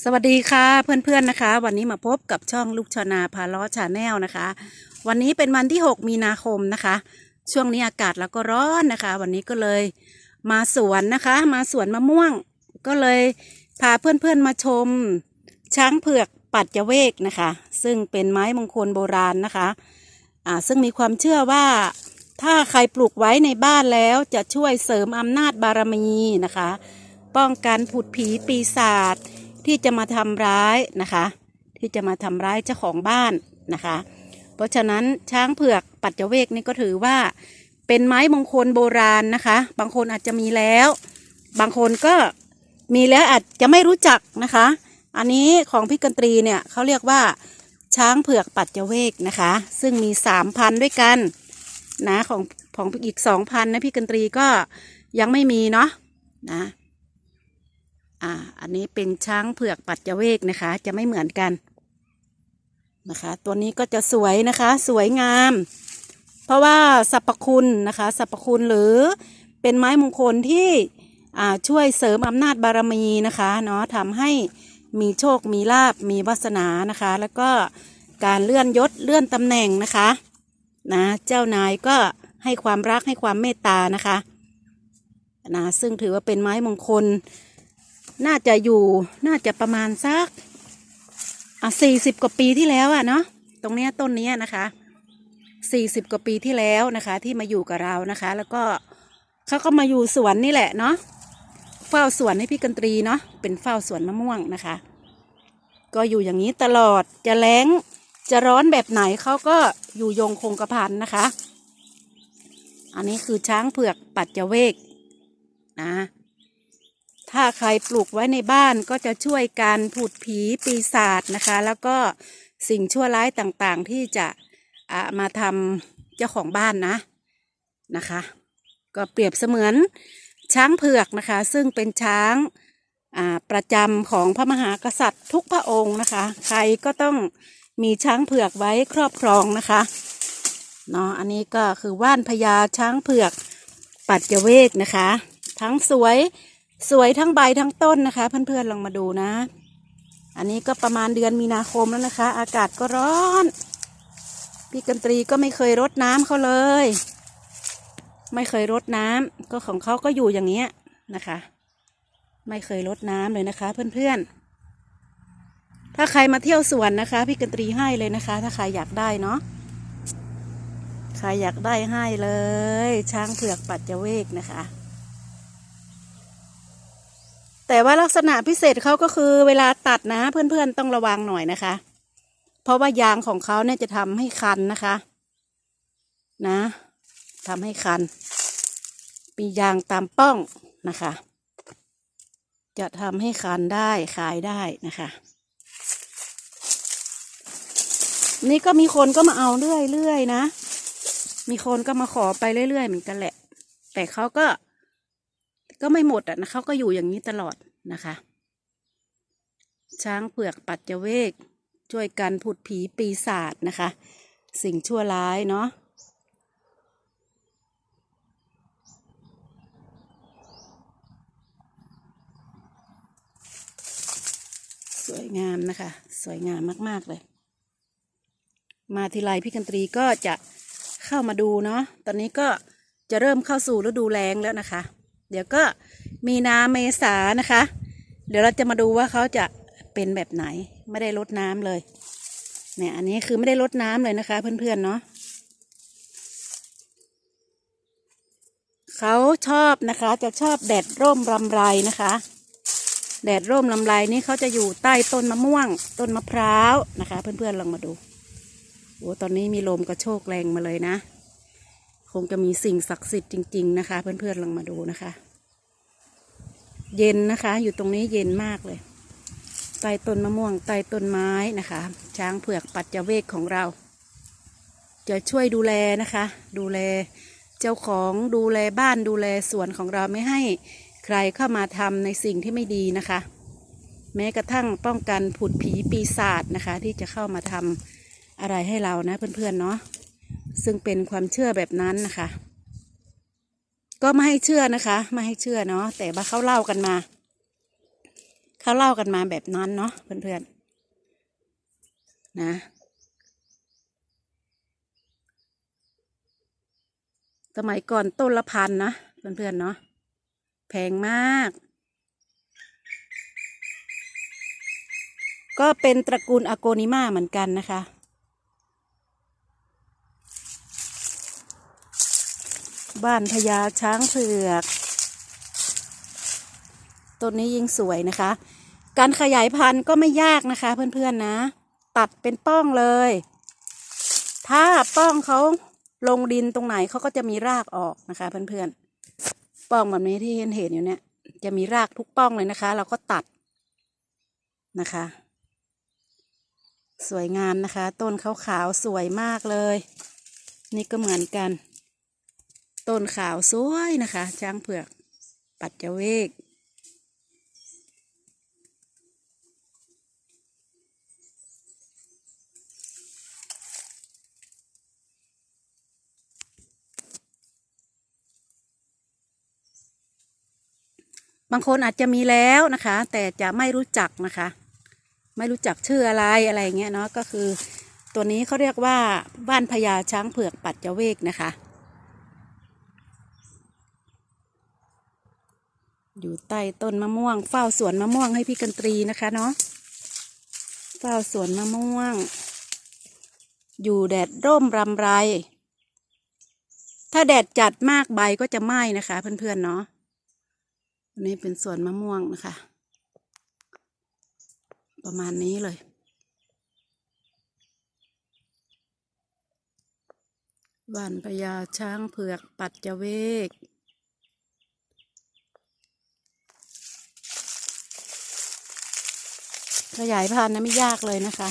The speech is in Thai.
สวัสดีค่ะเพื่อนๆนะคะ วันนี้มาพบกับช่องลูกชนาพาล้อชาแนลนะคะ วันนี้เป็นวันที่ 6 มีนาคมนะคะ ช่วงนี้อากาศแล้วก็ร้อนนะคะ วันนี้ก็เลยมาสวนนะคะ มาสวนมะม่วง ก็เลยพาเพื่อนๆมาชม ช้างเผือกปัดจเวกนะคะ ซึ่งเป็นไม้มงคลโบราณนะคะอ่าซึ่งมีความเชื่อว่าถ้าใครปลูกไว้ในบ้านแล้วจะช่วยเสริมอำนาจบารมีนะคะ ป้องกันผุดผีปีศาจ ที่จะมาทำร้ายนะคะ ที่จะมาทำร้ายเจ้าของบ้านนะคะ เพราะฉะนั้นช้างเผือกปัจเจเวกนี่ก็ถือว่าเป็นไม้มงคลโบราณนะคะ บางคนอาจจะมีแล้ว บางคนก็มีแล้วอาจจะไม่รู้จักนะคะ อันนี้ของพี่กันตรีเนี่ยเขาเรียกว่าช้างเผือกปัจเจเวกนะคะ ซึ่งมีสามพันด้วยกันนะของของอีกสองพันนะพี่กันตรีก็ยังไม่มีเนาะนะ อ่า อันนี้เป็นช้างเผือกปัจจเวกนะคะ จะไม่เหมือนกันนะคะ ตัวนี้ก็จะสวยนะคะ สวยงาม เพราะว่าสรรพคุณนะคะสรรพคุณหรือเป็นไม้มงคลที่อ่าช่วยเสริมอำนาจบารมีนะคะเนาะทำให้มีโชคมีลาบมีวาสนานะคะ แล้วก็การเลื่อนยศเลื่อนตำแหน่งนะคะนะเจ้านายก็ให้ความรักให้ความเมตตานะคะนะซึ่งถือว่าเป็นไม้มงคล น่าจะอยู่น่าจะประมาณสักอะสี่สิบกว่าปีที่แล้วอะเนาะตรงเนี้ยต้นเนี้ยนะคะสี่สิบกว่าปีที่แล้วนะคะ ที่มาอยู่กับเรานะคะ แล้วก็เขาก็มาอยู่สวนนี่แหละเนาะเฝ้าสวนให้พี่กันตรีเนาะเป็นเฝ้าสวนมะม่วงนะคะ ก็อยู่อย่างนี้ตลอดจะแล้งจะร้อนแบบไหนเขาก็อยู่ยงคงกระพันนะคะ อันนี้คือช้างเผือกปัจจเวกนะ ถ้าใครปลูกไว้ในบ้านก็จะช่วยการผุดผีปีศาจนะคะ แล้วก็สิ่งชั่วร้ายต่างๆที่จะมาทำเจ้าของบ้านนะนะคะ ก็เปรียบเสมือนช้างเผือกนะคะ ซึ่งเป็นช้างประจำของพระมหากษัตริย์ทุกพระองค์นะคะ ใครก็ต้องมีช้างเผือกไว้ครอบครองนะคะเนาะอันนี้ก็คือว่านพญาช้างเผือกปัจเจเวกนะคะ ทั้งสวย สวยทั้งใบทั้งต้นนะคะ เพื่อนๆลองมาดูนะ อันนี้ก็ประมาณเดือนมีนาคมแล้วนะคะ อากาศก็ร้อน พี่กันตรีก็ไม่เคยรดน้ำเขาเลย ไม่เคยรดน้ำก็ของเขาก็อยู่อย่างเงี้ยนะคะ ไม่เคยรดน้ำเลยนะคะ เพื่อนๆ ถ้าใครมาเที่ยวสวนนะคะ พี่กันตรีให้เลยนะคะ ถ้าใครอยากได้เนาะใครอยากได้ให้เลย ช้างเผือกปัจจเวกนะคะ แต่ว่าลักษณะพิเศษเขาก็คือเวลาตัดนะ เพื่อนๆต้องระวังหน่อยนะคะ เพราะว่ายางของเขาเนี่ยจะทำให้คันนะคะ นะทำให้คันปียางตามป้องนะคะ จะทำให้คันได้ขายได้นะคะ นี่ก็มีคนก็มาเอาเรื่อยๆนะ มีคนก็มาขอไปเรื่อยๆเหมือนกันแหละ แต่เขาก็ ก็ไม่หมดอะนะเขาก็อยู่อย่างนี้ตลอดนะคะ ช้างเผือกปัจเจเวกช่วยกันผุดผีปีศาจนะคะ สิ่งชั่วร้ายเนาะสวยงามนะคะ สวยงามมาก ๆ เลย มาทีไรพี่กันตรีก็จะเข้ามาดูเนาะตอนนี้ก็จะเริ่มเข้าสู่ฤดูแล้งแล้วนะคะ เดี๋ยวก็มีนาเมษานะคะ เดี๋ยวเราจะมาดูว่าเขาจะเป็นแบบไหนไม่ได้ลดน้ำเลย เนี่ยอันนี้คือไม่ได้ลดน้ำเลยนะคะ เพื่อนๆเนาะเขาชอบนะคะจะชอบแดดร่มรำไรนะคะ แดดร่มลำไรนี่เขาจะอยู่ใต้ต้นมะม่วง ต้นมะพร้าวนะคะ เพื่อนๆลองมาดูโอ้ตอนนี้มีลมกระโชกแรงมาเลยนะ คงจะมีสิ่งศักดิ์สิทธิ์จริง ๆ นะคะ เพื่อนๆลองมาดูนะคะ เย็นนะคะ อยู่ตรงนี้เย็นมากเลยใต้ต้นมะม่วงใต้ต้นไม้นะคะ ช้างเผือกปัจจเวกของเรา จะช่วยดูแลนะคะ ดูแลเจ้าของดูแลบ้านดูแลสวนของเราไม่ให้ใครเข้ามาทำในสิ่งที่ไม่ดีนะคะ แม้กระทั่งป้องกันผุดผีปีศาจนะคะ ที่จะเข้ามาทำอะไรให้เรานะเพื่อนๆเนาะ ซึ่งเป็นความเชื่อแบบนั้นนะคะ ก็ไม่ให้เชื่อนะคะ ไม่ให้เชื่อเนาะแต่ว่าเขาเล่ากันมาเขาเล่ากันมาแบบนั้นเนาะเพื่อนๆนะสมัยก่อนต้นละพันนะเพื่อนๆเนาะแพงมาก ก็เป็นตระกูลอโกนิมาเหมือนกันนะคะ บ้านพญาช้างเผือกต้นนี้ยิ่งสวยนะคะ การขยายพันธุ์ก็ไม่ยากนะคะ เพื่อนๆนะ ตัดเป็นป้องเลย ถ้าป้องเขาลงดินตรงไหนเขาก็จะมีรากออกนะคะ เพื่อนๆป้องแบบนี้ที่เห็นเห็นอยู่เนี่ย จะมีรากทุกป้องเลยนะคะ เราก็ตัดนะคะ สวยงามนะคะ ต้นขาวๆสวยมากเลย นี่ก็เหมือนกัน ต้นขาวสวยนะคะ ช้างเผือก ปัจเจเวก บางคนอาจจะมีแล้วนะคะ แต่จะไม่รู้จักนะคะ ไม่รู้จักชื่ออะไรอะไรเงี้ยเนาะก็คือตัวนี้เขาเรียกว่าบ้านพญาช้างเผือกปัจเจเวกนะคะ อยู่ใต้ต้นมะม่วง เฝ้าสวนมะม่วงให้พี่กันตรีนะคะเนาะเฝ้าสวนมะม่วง อยู่แดดร่มรำไร ถ้าแดดจัดมากใบก็จะไหม้นะคะ เพื่อนๆเนาะนนี้เป็นสวนมะม่วงนะคะ ประมาณนี้เลยบ้านพญาช้างเผือกปัจเจเวก ขยายพันธุ์นะไม่ยากเลยนะคะ